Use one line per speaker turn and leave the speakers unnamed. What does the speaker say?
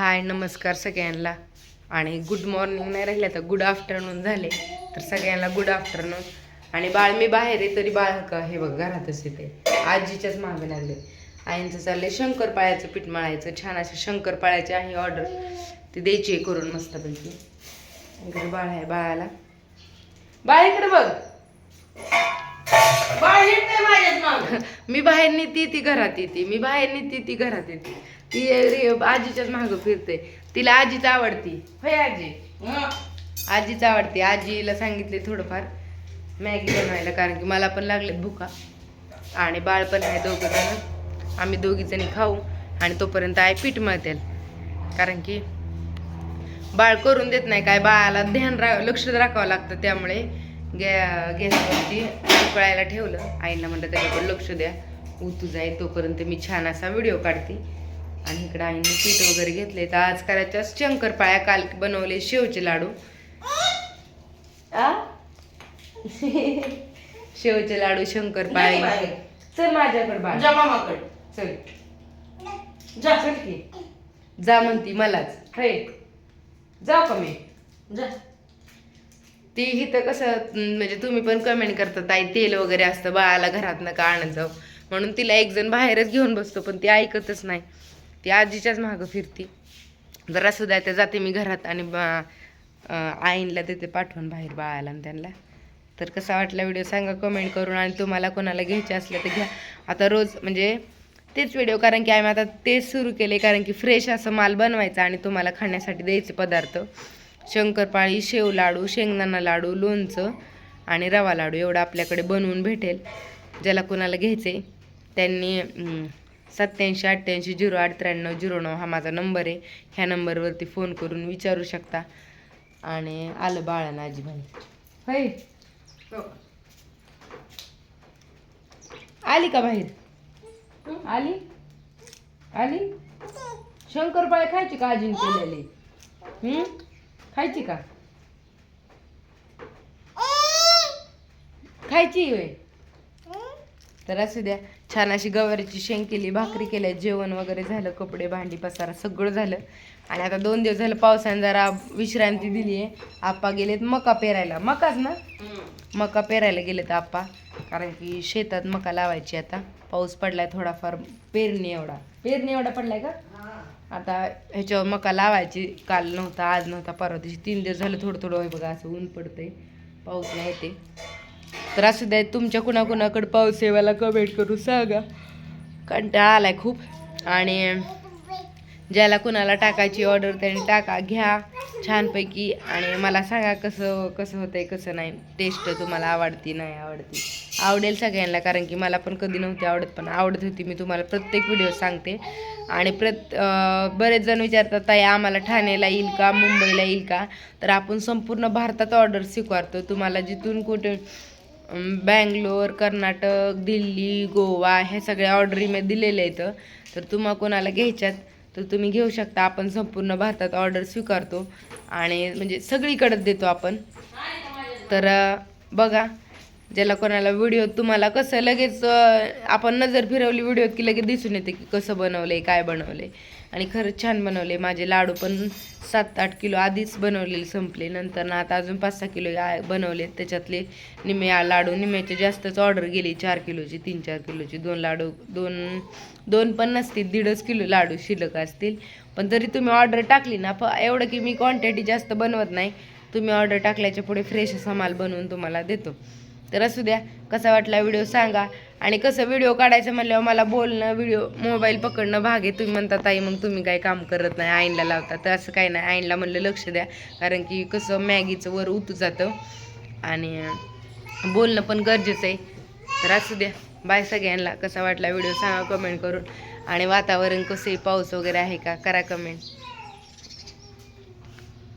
हाय नमस्कार सगळ्यांना. आणि गुड मॉर्निंग नाही राहिलं तर गुड आफ्टरनून झाले. तर सगळ्यांना गुड आफ्टरनून आणि बाळ मी बाहेर आहे तरी बाळ का हे बघ घरातच येते. आजीच्याच मागे लागले. आईंचं चाललंय शंकरपाळ्याचं पीठ मळायचं. छान अशा शंकरपाळ्याची आहे ऑर्डर ती द्यायची आहे करून मस्तपैकी. इकडे बाळ आहे बाळाला. बाळ इकडे बघ.
बाळ येत नाही माझ्याच
मी बाहेर नेते ती घरात येते. मी बाहेर नेते ती घरात येते. ती रे- आजीच्याच मागं फिरते. तिला आजीच आवडती. होय आजी. आजीच आवडते. आजीला सांगितले थोडंफार. मॅगी बनवायला कारण की मला पण लागले भुका. आणि बाळ पण आहे दोघं जण. आम्ही दोघी जणी खाऊ आणि तोपर्यंत आहे पीठ मळतील. कारण की बाळ करून देत नाही. काय बाळाला ध्यान रा लक्ष राखावं लागतं. त्यामुळे गॅ गॅसवरती उकळायला ठेवलं. आईला म्हणलं त्याच्याकडे लक्ष द्या. उतू जाईल तोपर्यंत मी छान असा व्हिडिओ काढते. आणि इकडं आईने पीठ वगैरे घेतले. तर आज करायच्या शंकरपाळ्या काल बनवले शेवचे लाडू. आ? शेवचे लाडू शंकरपाळे. चल माझ्याकडे बाळ.
जा मामाकडे.
चल.
जा
चल की. जा म्हणती मलाच. हे जाऊ का मी?
जा.
ती इथं कसं म्हणजे तुम्ही पण कमेंट करता ताई तेल वगैरे असतं बाळाला घरात नका आणत जाऊ म्हणून तिला एक जण बाहेरच घेऊन बसतो पण ती ऐकतच नाही. ती आजीच्याच मागं फिरती. जर असू द्या त्या जाते मी घरात आणि बा- आईनला देते पाठवून बाहेर बाळाला आणि त्यांना. तर कसा वाटला व्हिडिओ सांगा कमेंट करून आणि तुम्हाला कोणाला घ्यायचे असलं तर घ्या. आता रोज म्हणजे तेच व्हिडिओ कारण की आम्ही आता तेच सुरू केले कारण की फ्रेश असं माल बनवायचा आणि तुम्हाला खाण्यासाठी द्यायचे पदार्थ. शंकरपाळी शेव लाडू शेंगदाणा लाडू लोणचं आणि रवा लाडू एवढं आपल्याकडे बनवून भेटेल. ज्याला कोणाला घ्यायचे त्यांनी सत्याऐंशी अठ्ठ्याऐंशी झिरो आठ त्र्याण्णव झिरो नऊ हा माझा नंबर आहे. ह्या नंबरवरती फोन करून विचारू शकता. आणि आलं बाळानं आजीबाई होय?
हो.
आली का बाहेर? आली? आली? शंकरपाळे खायची का आजीन केलेली हम्म? खायची का? खायची होय. तर असू द्या. छान अशी गवारीची शेंग केली भाकरी केल्या जेवण वगैरे झालं कपडे भांडी पसारा सगळं झालं. आणि आता दोन दिवस झालं पावसाने जरा विश्रांती दिली आहे आप्पा गेलेत मका पेरायला. मकाच ना? मका पेरायला गेलेत आप्पा. कारण की शेतात मका लावायची आता. पाऊस पडलाय थोडाफार. पेरणी एवढा. पेरणी एवढा पडलाय का? आता ह्याच्यावर मका लावायची. काल नव्हता आज नव्हता परवा दिवशी तीन दिवस झालं थोडं थोडं बघा असं ऊन पडतंय. पाऊस नाही येते तर असू द्या तुमच्या कुणाकुणाकडं पाऊस येवायला कमेंट करून सांगा? कंटाळा आलाय खूप. आणि ज्याला कुणाला टाकायची ऑर्डर त्यांनी टाका घ्या छानपैकी. आणि मला सांगा कसं कसं होतंय कसं नाही. टेस्ट तुम्हाला आवडती नाही आवडती. आवडेल सगळ्यांना कारण की मला पण कधी नव्हती आवडत पण आवडत होती मी तुम्हाला प्रत्येक व्हिडिओ सांगते. आणि प्रत बरेच जण विचारतात ताई आम्हाला ठाण्याला येईल का? मुंबईला येईल का? तर आपण संपूर्ण भारतात ऑर्डर स्वीकारतो. तुम्हाला जिथून कुठे बँगलोर कर्नाटक दिल्ली गोवा ह्या सगळ्या ऑर्डरी मी दिलेल्या आहेत तर तुम्हा कोणाला घ्यायच्यात तर तुम्ही घेऊ शकता. आपण संपूर्ण भारतात ऑर्डर स्वीकारतो. आणि म्हणजे सगळीकडे देतो आपण. तर बघा ज्याला कोणाला व्हिडिओ तुम्हाला कसं लगेच आपण नजर फिरवली व्हिडिओत की लगेच दिसून येते की कसं बनवलं आहे काय बनवलं आहे आणि खरंच छान बनवले माझे लाडू पण सात आठ किलो आधीच बनवलेले संपले. नंतर ना आता अजून पाच सहा किलो आ- बनवले. त्याच्यातले निमे लाडू निम्याचे जास्तच ऑर्डर गेली. चार किलोची तीन चार किलोची. दोन लाडू दोन दोन पण नसतील. दीडच किलो लाडू शिल्लक असतील. पण जरी तुम्ही ऑर्डर टाकली ना प एवढं की मी क्वांटिटी जास्त बनवत नाही. तुम्ही ऑर्डर टाकल्याच्या पुढे फ्रेश असा माल बनवून तुम्हाला देतो. तर असू द्या कसा वाटला व्हिडिओ सांगा. आणि कसं व्हिडिओ काढायचं म्हणल्यावर मला बोलणं व्हिडिओ मोबाईल पकडणं भाग आहे. तुम्ही म्हणता ताई मग तुम्ही काही काम करत नाही आईनला लावता. तर असं काही नाही. आईनला म्हणलं लक्ष द्या. कारण की कसं मॅगीचं वर उतू जातं. आणि बोलणं पण गरजेचं आहे. तर असू द्या. बाय सगळ्यांना. कसा वाटला व्हिडिओ सांगा कमेंट करून. आणि वातावरण कसं आहे? पाऊस वगैरे आहे का? करा कमेंट